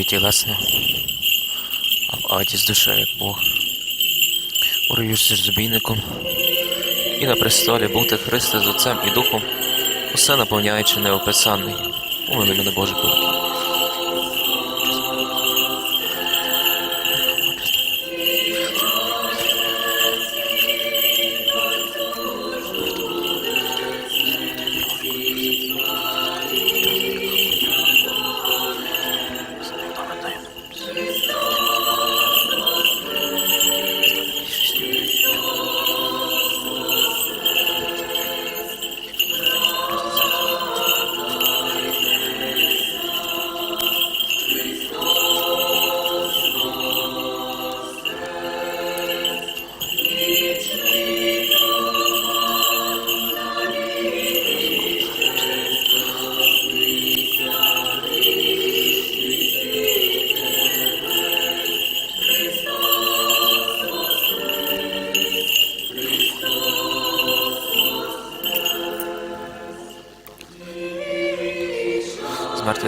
У тілесне, а в аді з душею, як Бог. Уруєшся ж збійником, і на престолі бути Христе з Отцем і Духом, усе наповняючи неописанний. Умили мене Боже Бог.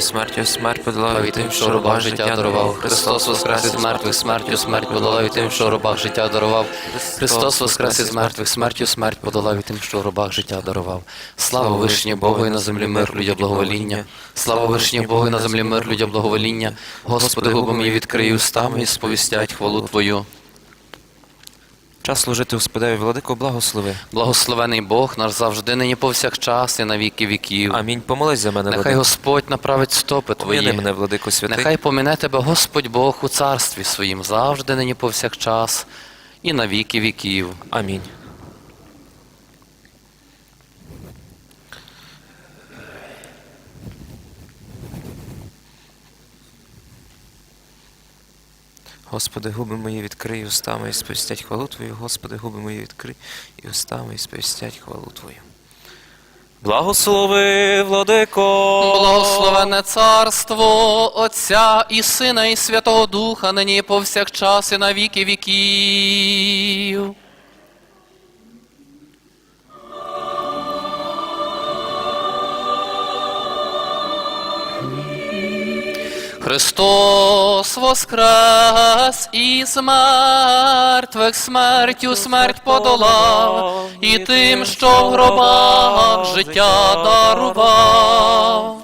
З смертю смерть подолав і тим, що рубах життя дарував. Христос воскрес із мертвих, смертю смерть подолав і тим, що в робах життя дарував. Христос воскрес із мертвих, смертю смерть подолав і тим, що в робах життя дарував. Слава вишні Богу і на землі мир, людя благовоління. Слава вишні Богу і на землі мир, людя благовоління. Господи, губи мої відкрию устами і сповістять хвалу Твою. Час служити Господеві, владико, благослови. Благословений Бог наш завжди нині повсякчас і на віки віків. Амінь. Помолись за мене, Нехай владико. Господь направить стопи Пом'яни Твої. мене, владико святий. Нехай помине тебе Господь Бог у царстві своїм завжди нині повсякчас і на віки віків. Амінь. Господи, губи мої відкрий устами і сповістять хвалу Твою. Господи, губи мої відкрий і устами і сповістять хвалу Твою. Благослови, владико! Благословене царство Отця і Сина, і Святого Духа, нині повсякчас і на віки віків. Христос воскрес із мертвих смертю смерть подолав, і тим, що в гробах життя дарував.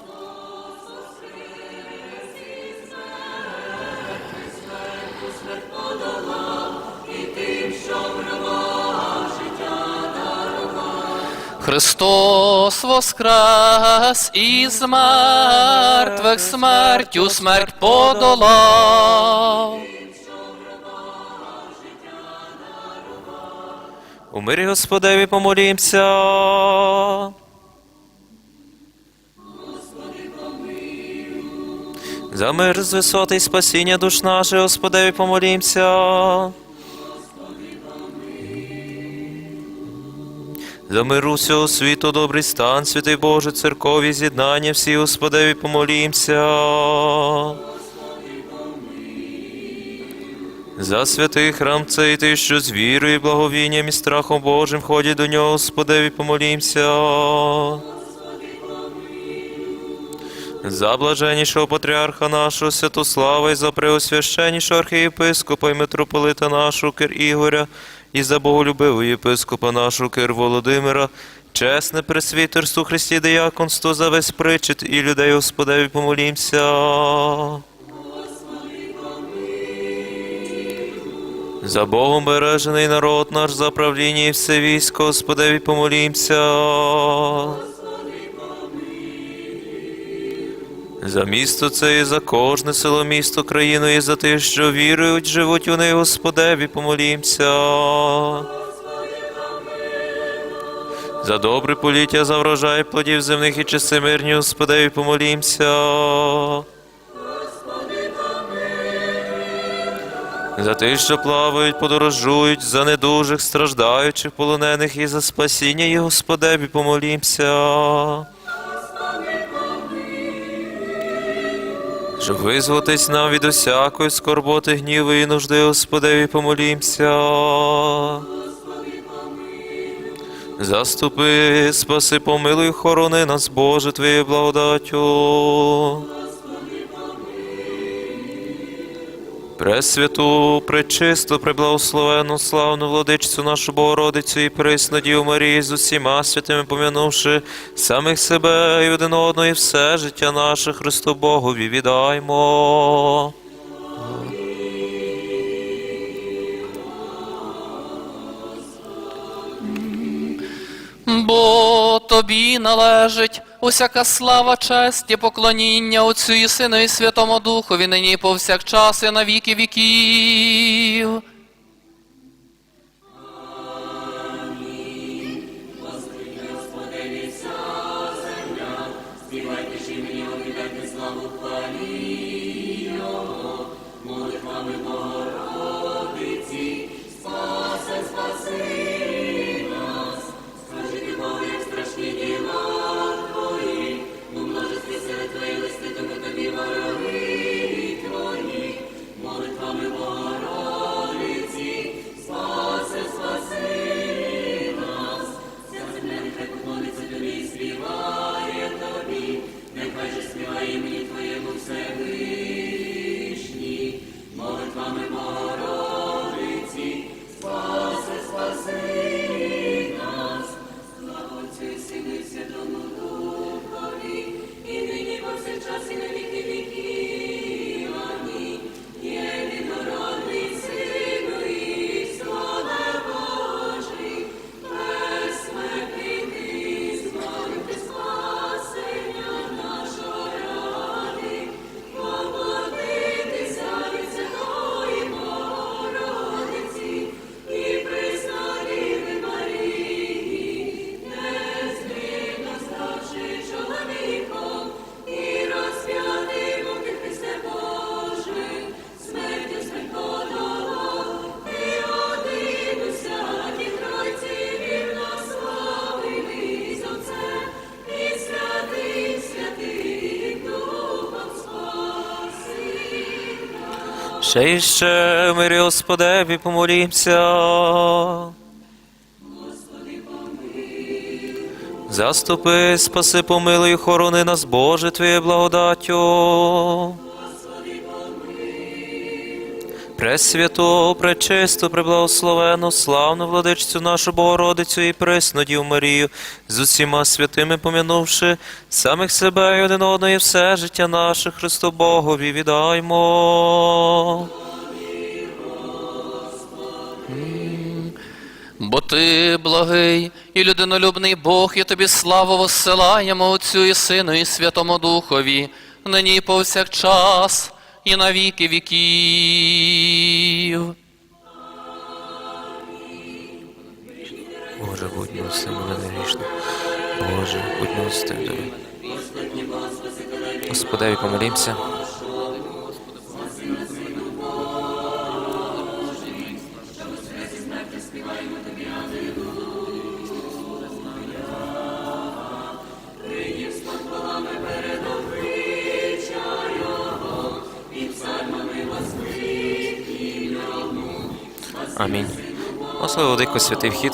Христос воскрес із мертвих смертю смерть подолав. У мирі Господеві помолімся. За мир з висоти й спасіння душ наших, Господеві помолімся. За мир усього світу, добрий стан, святий Боже, церкові, з'єднання всі, Господеві помолімся. За святий храм цей ти, що з вірою, благовінням і страхом Божим входять до нього, Господеві, помолімся. За блаженнішого патріарха нашого Святослава і за преосвященнішого архієпископа і митрополита нашого Кир Ігоря, і за боголюбивого єпископа нашого Кир Володимира, чесне пресвітерство Христі дияконство за весь причит і людей Господеві помолімся. За Богом бережений народ наш, за правління і все військо, Господеві помолімся. За місто це і за кожне село місто країну, і за тих, що вірують, живуть вони, Господеві, помолімся. За добре поліття, за врожай плодів земних і часи мирні, Господеві, помолімся. За тих, що плавають, подорожують, за недужих, страждаючих, полонених і за спасіння і Господеві, помолімся. Щоб визватись нам від усякої скорботи, гніву і нужди, Господеві, помолімся. Заступи, спаси, помилуй, хорони нас, Боже, Твоєю благодаттю. Пресвяту, пречисту, преблагословену, славну владичцю нашу Богородицю і присну Діву Марії з усіма святими пом'янувши самих себе і один одного, і все життя наше Христу Богові віддаймо. Бо тобі належить усяка слава, честь і поклоніння Отцю і Сину і Святому Духові, нині повсякчас і на віки віків. Ще і ще в мирі Господеві помолімся. Заступи, спаси, помилуй, хорони нас, Боже, Твоєю благодаттю. Пресвяту, пречисту, преблагословену, славну владичцю нашу Богородицю і преснодів Марію, з усіма святими пом'янувши самих себе і один одного, і все життя наше Христу Богові віддаймо. Бо ти благий і людинолюбний Бог, і тобі славу воссилаємо Отцю і Сину і Святому Духові, нині і повсякчас і на віки віків. Боже, будь милостивий мене грішно. Боже, будь милостивий до мене. Господеві помолімся. Амінь. Особливо Владико, святий вхід.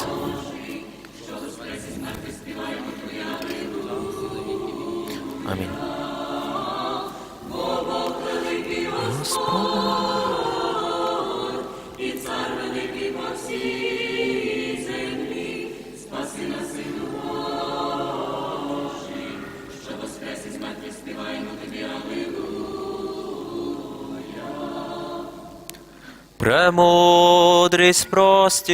Премудрість прості.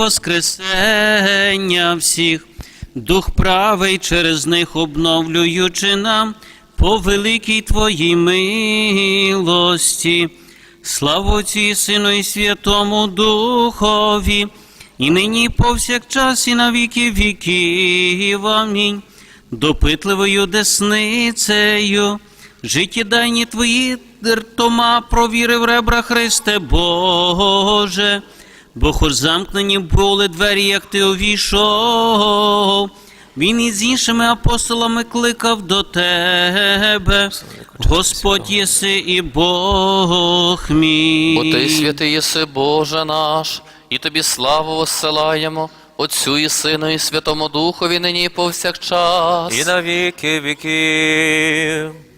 Воскресення всіх, дух правий через них обновлюючи нам по великій Твоїй милості. Слава Отцю Сину і Святому Духові, і нині повсякчас, і на віки віків. Амінь. Допитливою десницею, життєдайні Твої ртома провірив ребра Христе Боже. Бо хоч замкнені були двері, як ти увійшов, він із іншими апостолами кликав до тебе. Господь єси і Бог мій. Бо ти святий єси Боже наш, і тобі славу осилаємо, Отцю і Сину і Святому Духові нині і повсякчас. І на віки віків.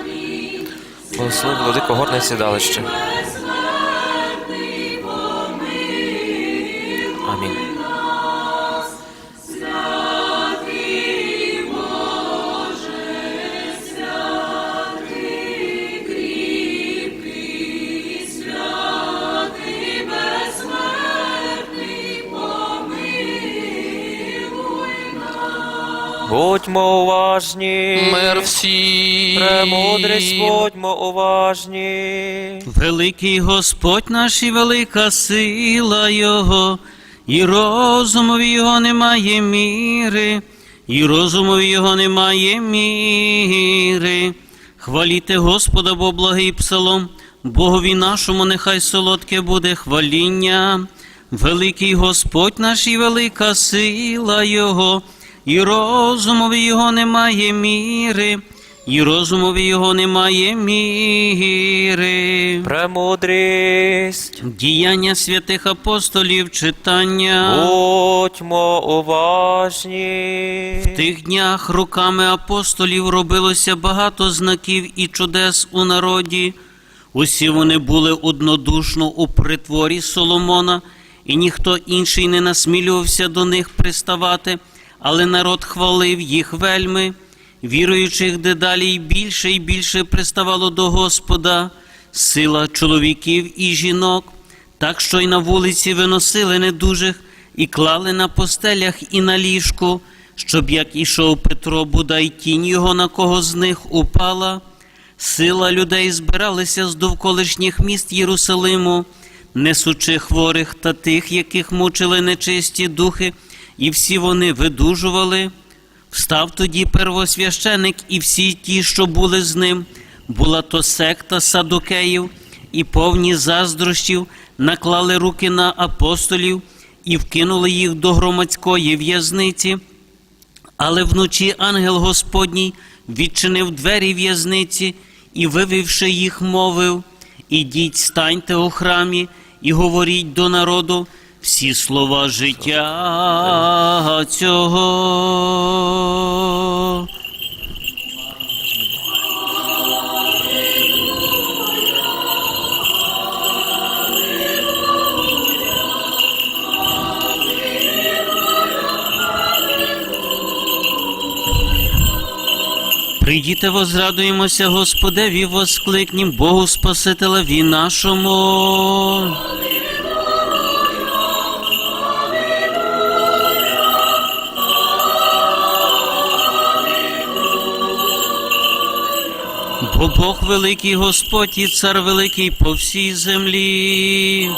Амінь. Благослови владико горне сідалище. Будьмо уважні. Мир всім. Премудрість, будьмо уважні. Великий Господь наш і велика сила Його, і розумові Його немає міри, і розумові Його немає міри. Хваліте Господа, бо благий псалом, Богові нашому нехай солодке буде хваління. Великий Господь наш і велика сила Його, і розумові Його немає міри, і розумові Його немає міри. Премудрість. Діяння святих апостолів читання. Будьмо уважні. В тих днях руками апостолів робилося багато знаків і чудес у народі. Усі вони були однодушно у притворі Соломона, і ніхто інший не насмілювався до них приставати, але народ хвалив їх вельми. Віруючих дедалі й більше і більше приставало до Господа, сила чоловіків і жінок, так що й на вулиці виносили недужих і клали на постелях і на ліжку, щоб як ішов Петро, бодай тінь його на кого з них упала. Сила людей збиралися з довколишніх міст Єрусалиму, несучи хворих та тих, яких мучили нечисті духи, і всі вони видужували. Встав тоді первосвященик і всі ті, що були з ним, була то секта садокеїв, і повні заздрощів наклали руки на апостолів і вкинули їх до громадської в'язниці. Але вночі ангел Господній відчинив двері в'язниці і, вивівши їх, мовив: Ідіть, станьте у храмі і говоріть до народу всі слова життя цього. Прийдіте, возрадуємося, Господеві, воскликнім Богу Спасителеві нашому. Бо Бог великий Господь і цар великий по всій землі.